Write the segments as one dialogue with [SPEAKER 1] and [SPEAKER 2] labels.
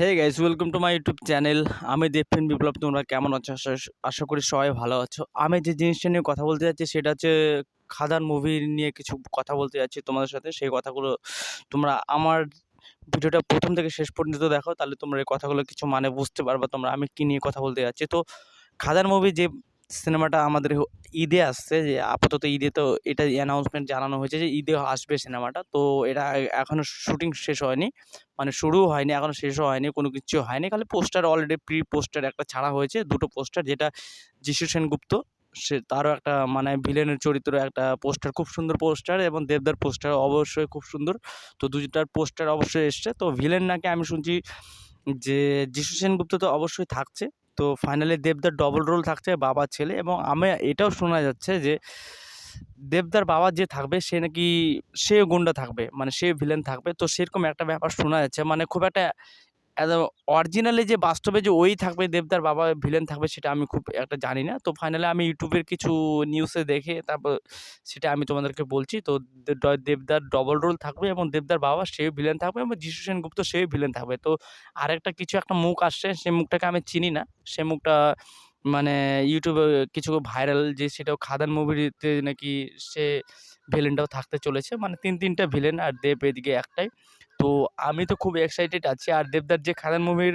[SPEAKER 1] Hey guys welcome to my YouTube channel আমি দেবফিন বিপ্লব, তোমরা কেমন আছো? আশা করি সবাই ভালো আছো। আমি যে জিনিসটা নিয়ে কথা বলতে যাচ্ছি, সেটা হচ্ছে খাদান মুভি নিয়ে কিছু কথা বলতে যাচ্ছি তোমাদের সাথে। সেই কথাগুলো তোমরা আমার ভিডিওটা প্রথম থেকে শেষ পর্যন্ত দেখো, তাহলে তোমরা এই কথাগুলো কিছু মানে বুঝতে পারবে তোমরা আমি কী নিয়ে কথা বলতে যাচ্ছি। তো খাদান মুভি যে সিনেমাটা আমাদের ঈদে আসছে যে আপাতত ঈদে তো এটা অ্যানাউন্সমেন্ট জানানো হয়েছে যে ঈদে আসবে সিনেমাটা। তো এটা এখনও এখনও শুটিং শেষ হয়নি। মানে শুরুও হয়নি এখনও শেষও হয়নি, কোনো কিছু হয়নি। খালি পোস্টার অলরেডি প্রি পোস্টার একটা ছাড়া হয়েছে, দুটো পোস্টার যেটা যিশু সেনগুপ্ত, সে তারও একটা মানে ভিলেনের চরিত্র একটা পোস্টার খুব সুন্দর পোস্টার এবং দেবদার পোস্টার অবশ্যই খুব সুন্দর। তো দুটার পোস্টার অবশ্যই এসছে। তো ভিলেন নাকি আমি শুনছি যে যিশু সেনগুপ্ত তো অবশ্যই থাকছে। তো ফাইনালি দেবদার ডবল রোল থাকছে বাবা ছেলে এবং আমি এটাও শোনা যাচ্ছে যে দেবদার বাবা যে থাকবে সে নাকি সে গুন্ডা থাকবে মানে সে ভিলেন থাকবে। তো সেরকম একটা ব্যাপার শোনা যাচ্ছে। মানে খুব একটা অরিজিনালি যে বাস্তবে যে ওই থাকবে, দেবদার বাবা ভিলেন থাকবে, সেটা আমি খুব একটা জানি না। তো ফাইনালি আমি ইউটিউবের কিছু নিউজে দেখে তারপর সেটা আমি তোমাদেরকে বলছি। তো দেবদার ডবল রোল থাকবে এবং দেবদার বাবা সেও ভিলেন থাকবে এবং যিশু সেনগুপ্ত সেও ভিলেন থাকবে। তো আরেকটা কিছু একটা মুখ আসছে সেই মুখটাকে আমি চিনি না। সে মুখটা মানে ইউটিউবে কিছু ভাইরাল যে সেটাও খাদান মুভিতে নাকি সে ভিলেনটাও থাকতে চলেছে। মানে তিন তিনটা ভিলেন আর দেব এদিকে একটাই। তো আমি তো খুব এক্সাইটেড আছি। আর দেবদার যে খাদান মুভির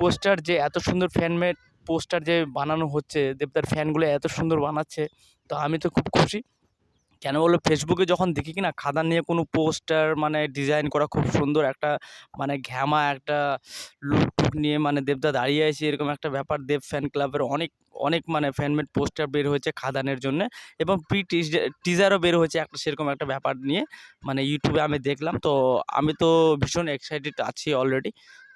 [SPEAKER 1] পোস্টার যে এত সুন্দর ফ্যানমেড পোস্টার যে বানানো হচ্ছে, দেবদার ফ্যানগুলো এত সুন্দর বানাচ্ছে, তো আমি তো খুব খুশি। কেন বলল ফেসবুকে যখন দেখি কি না খাদান নিয়ে কোনো পোস্টার মানে ডিজাইন করা খুব সুন্দর, একটা মানে ঘ্যামা, একটা লুক নিয়ে মানে দেবদা দাঁড়িয়ে আছে, এরকম একটা ব্যাপার। দেব ফ্যান ক্লাবের অনেক অনেক মানে ফ্যানমেড পোস্টার বের হয়েছে খাদানের জন্য এবং প্রি টিজারও বের হয়েছে একটা, সেরকম একটা ব্যাপার নিয়ে। মানে ইউটিউবে আমি দেখলাম, তো আমি তো ভীষণ এক্সাইটেড আছি অলরেডি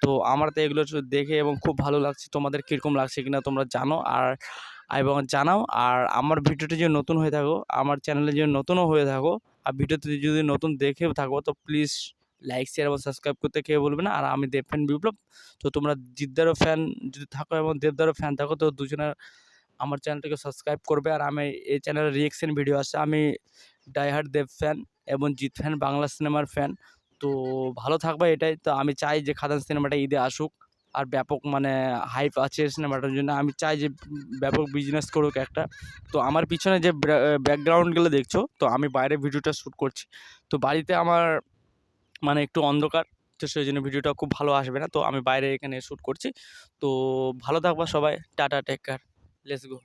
[SPEAKER 1] তো আমার তো এগুলো দেখে এবং খুব ভালো লাগছে তোমাদের কীরকম লাগছে কিনা তোমরা জানো আর এবং জানাও। আর আমার ভিডিওটি যদি নতুন হয়ে থাকো, আমার চ্যানেলে যদি নতুনও হয়ে থাকো, আর ভিডিওতে যদি নতুন দেখেও থাকো, তো প্লিজ লাইক শেয়ার এবং সাবস্ক্রাইব করতে কেউ বলবে না। আর আমি দেব ফ্যান বিপ্লব, তো তোমরা জিদ্দারও ফ্যান যদি থাকো এবং দেবদারও ফ্যান থাকো, তো দুজনের আমার চ্যানেলটাকে সাবস্ক্রাইব করবে। আর আমি এই চ্যানেলে রিয়েকশন ভিডিও আসছে। আমি ডাইহার্ড দেব ফ্যান এবং জিৎ ফ্যান বাংলা সিনেমার ফ্যান তো ভালো থাকবে এটাই। তো আমি চাই যে খাদান সিনেমাটা ঈদে আসুক। আর ব্যাপক মানে হাইপ আছে সিনেমাটার জন্য। আমি চাই যে ব্যাপক বিজনেস করুক একটা। তো আমার পিছনে যে ব্যাকগ্রাউন্ডগুলো দেখছ, তো আমি বাইরে ভিডিওটা শ্যুট করছি। তো বাড়িতে আমার মানে একটু অন্ধকার, তো সেই জন্য ভিডিওটা খুব ভালো আসবে না। তো আমি বাইরে এখানে শ্যুট করছি। তো ভালো থাকবা সবাই। Tata take care let's go